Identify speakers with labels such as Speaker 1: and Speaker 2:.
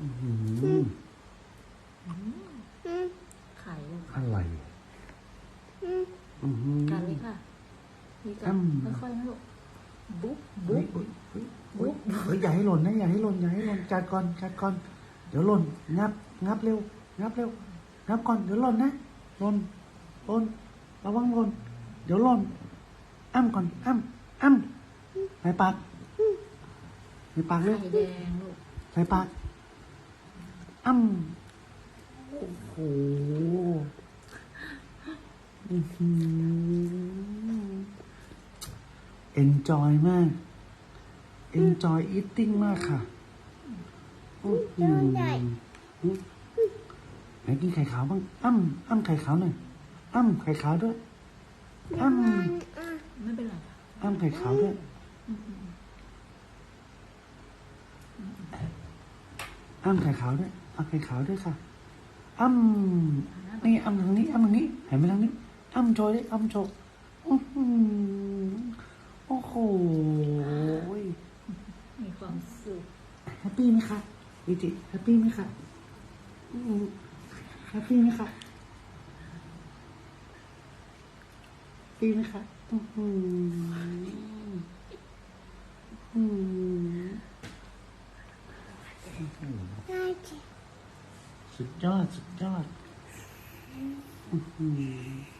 Speaker 1: อื้อหือ
Speaker 2: ไข่ลูก
Speaker 1: อะไรอื้อหือ
Speaker 2: กันเลยค่ะนี่กั
Speaker 1: อื
Speaker 2: น
Speaker 1: ม
Speaker 2: ค่อยๆนะลูกบุ๊บ
Speaker 1: เฮ้
Speaker 2: บุ๊
Speaker 1: ย
Speaker 2: บ
Speaker 1: เฮ้ยเฮ้ยเฮ้ยเฮ้ยอย่าให้หล่นนะอย่าให้หล่นอย่าให้หล่นกัดก่อนกัดก่อนเดี๋ยวหล่นงับ งับเร็ว งับเร็ว งับก่อนเดี๋ยวหล่นนะหล่นหล่นระวังหล่นเดี๋ยวหล่นอ้ำก่อนอ้ำอ้ำใส่ปากใส่ปากเร็ว
Speaker 2: ไข่แดงลูก
Speaker 1: ใส่ปาก อ้ำโอ้โหอื้อหือ enjoy มาก enjoy eating มากค่ะอื้อหือไหนกินไข่ขาวบ้าง อ้ำอ้ำไข่ขาวหน่อย อ้ำไข่ขาวด้วย อ้ำ
Speaker 2: ไม่เป็นไรค่ะ
Speaker 1: อ้ำไข่ขาวด้วย อ้ำไข่ขาวด้วย เอาไข่ขาวด้วยค่ะอ้ำนี่อ้ำทางนี้อ้ำทางนี้หันไปทางนี้อ้ำโชว์ดิอ้ำโชว์อื้อหือโอ้โห
Speaker 2: มีความสุข
Speaker 1: แฮปปี้ไหมคะวิจิแฮปปี้ไหมคะอืมแฮปปี้ไหมคะแฮปปี้ไหมคะอือหืออืม สุดยอด สุดยอดอื้อหือ